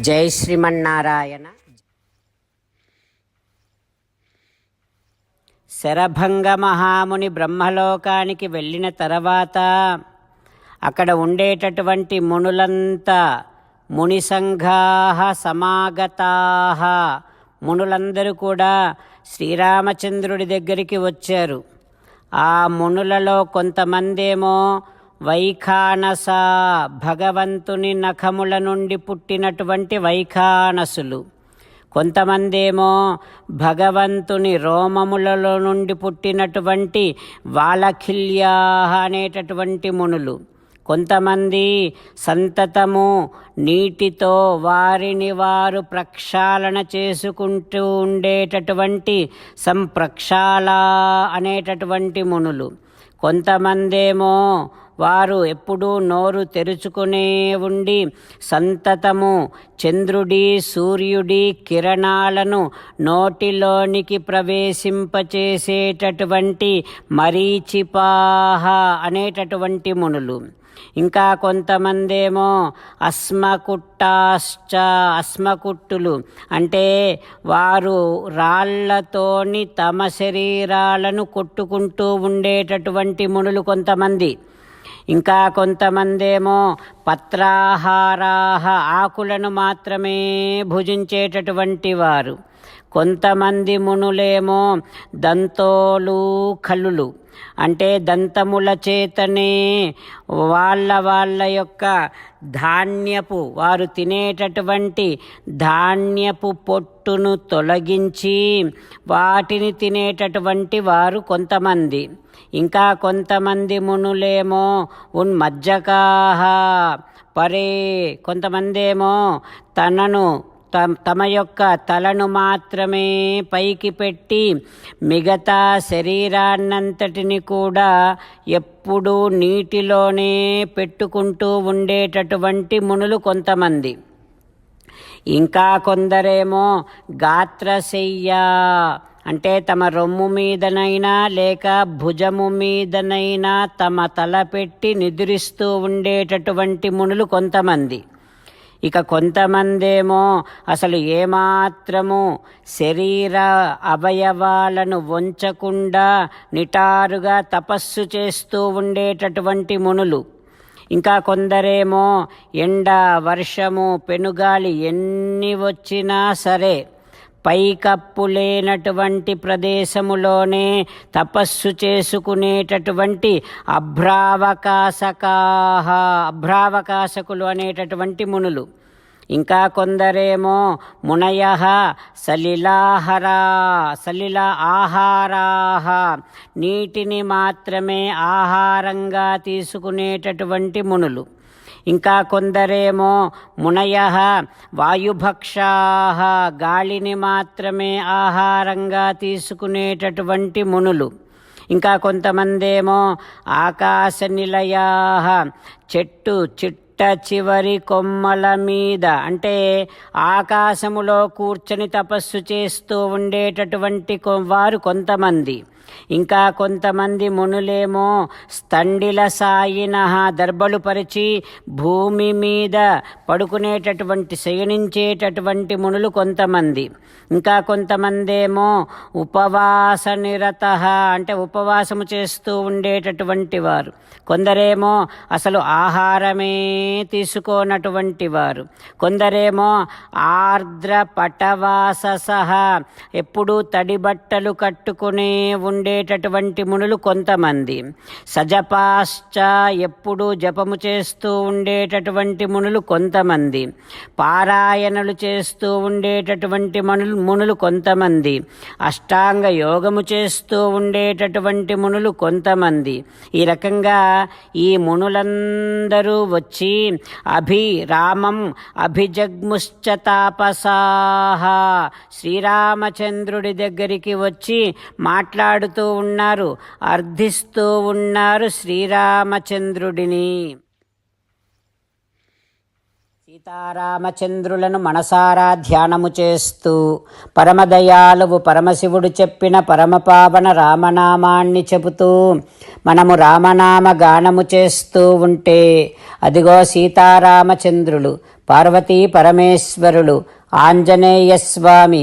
జై శ్రీమన్నారాయణ. శరభంగ మహాముని బ్రహ్మలోకానికి వెళ్ళిన తర్వాత అక్కడ ఉండేటటువంటి మునులంతా ముని సంఘా సమాగతా మునులందరూ కూడా శ్రీరామచంద్రుడి దగ్గరికి వచ్చారు. ఆ మునులలో కొంతమందేమో వైఖానస భగవంతుని నఖముల నుండి పుట్టినటువంటి వైఖానసులు. కొంతమందేమో భగవంతుని రోమములలో నుండి పుట్టినటువంటి వాలఖిల్యా అనేటటువంటి మునులు. కొంతమంది సంతతము నీటితో వారిని వారు ప్రక్షాళన చేసుకుంటూ ఉండేటటువంటి సంప్రక్షాళ అనేటటువంటి మునులు. కొంతమందేమో వారు ఎప్పుడూ నోరు తెరుచుకునే ఉండి సంతతము చంద్రుడి సూర్యుడి కిరణాలను నోటిలోనికి ప్రవేశింపచేసేటటువంటి మరీచిపాహ అనేటటువంటి మునులు. ఇంకా కొంతమందేమో అస్మకుట్టాశ్చ అస్మకుట్టులు. అంటే వారు రాళ్ళతోని తమ శరీరాలను కొట్టుకుంటూ ఉండేటటువంటి మునులు కొంతమంది. ఇంకా కొంతమందేమో పత్రాహారాహ ఆకులను మాత్రమే భుజించేటటువంటి వారు. కొంతమంది మునులేమో దంతోలు కల్లులు. అంటే దంతముల చేతనే వాళ్ళ వాళ్ళ యొక్క ధాన్యపు వారు తినేటటువంటి ధాన్యపు పొట్టును తొలగించి వాటిని తినేటటువంటి వారు కొంతమంది. ఇంకా కొంతమంది మునులేమో ఉన్మజ్జకాహ పరే కొంతమందేమో తనను తమ యొక్క తలను మాత్రమే పైకి పెట్టి మిగతా శరీరాన్నంతటిని కూడా ఎప్పుడూ నీటిలోనే పెట్టుకుంటూ ఉండేటటువంటి మునులు కొంతమంది. ఇంకా కొందరేమో గాత్రశయ్య అంటే తమ రొమ్ము మీదనైనా లేక భుజము మీదనైనా తమ తల పెట్టి నిద్రిస్తూ ఉండేటటువంటి మునులు కొంతమంది. ఇక కొంతమందేమో అసలు ఏమాత్రము శరీర అవయవాలను వంచకుండా నిటారుగా తపస్సు చేస్తూ ఉండేటటువంటి మునులు. ఇంకా కొందరేమో ఎండ వర్షము పెనుగాలి ఎన్ని వచ్చినా సరే పైకప్పు లేనటువంటి ప్రదేశములోనే తపస్సు చేసుకునేటటువంటి అభ్రావకాశకాహ అభ్రావకాశకులు అనేటటువంటి మునులు. ఇంకా కొందరేమో మునయ సలిలాహరా సలిల ఆహారాహ నీటిని మాత్రమే ఆహారంగా తీసుకునేటటువంటి మునులు. ఇంకా కొందరేమో మునయ వాయుభక్షా గాలిని మాత్రమే ఆహారంగా తీసుకునేటటువంటి మునులు. ఇంకా కొంతమందేమో ఆకాశ నిలయా చెట్టు చిట్ట చివరి కొమ్మల మీద అంటే ఆకాశములో కూర్చొని తపస్సు చేస్తూ ఉండేటటువంటి వారు కొంతమంది. ఇంకా కొంతమంది మునులేమో స్తండిల సాయిన దర్బలు పరిచి భూమి మీద పడుకునేటటువంటి శయనించేటటువంటి మునులు కొంతమంది. ఇంకా కొంతమందేమో ఉపవాస నిరత అంటే ఉపవాసము చేస్తూ ఉండేటటువంటి వారు. కొందరేమో అసలు ఆహారమే తీసుకోనటువంటి వారు. కొందరేమో ఆర్ద్ర పటవాస సహా ఎప్పుడూ తడి బట్టలు కట్టుకునే ఉండేటటువంటి మునులు కొంతమంది. సజపాశ్చ ఎప్పుడూ జపము చేస్తూ ఉండేటటువంటి మునులు కొంతమంది. పారాయణలు చేస్తూ ఉండేటటువంటి మనులు మునులు కొంతమంది. అష్టాంగ యోగము చేస్తూ ఉండేటటువంటి మునులు కొంతమంది. ఈ రకంగా ఈ మునులందరూ వచ్చి అభి రామం అభిజగ్ముశ్చ తాపసాహ శ్రీరామచంద్రుడి దగ్గరికి వచ్చి మాట్లాడుతూ ఉన్నారు. అర్థిస్తూ ఉన్నారు శ్రీరామచంద్రుడిని. సీతారామచంద్రులను మనసారా ధ్యానము చేస్తూ పరమదయాలువు పరమశివుడు చెప్పిన పరమపావన రామనామాన్ని చెబుతూ మనము రామనామ గానము చేస్తూ ఉంటే అదిగో సీతారామచంద్రులు పార్వతీ పరమేశ్వరులు ఆంజనేయ స్వామి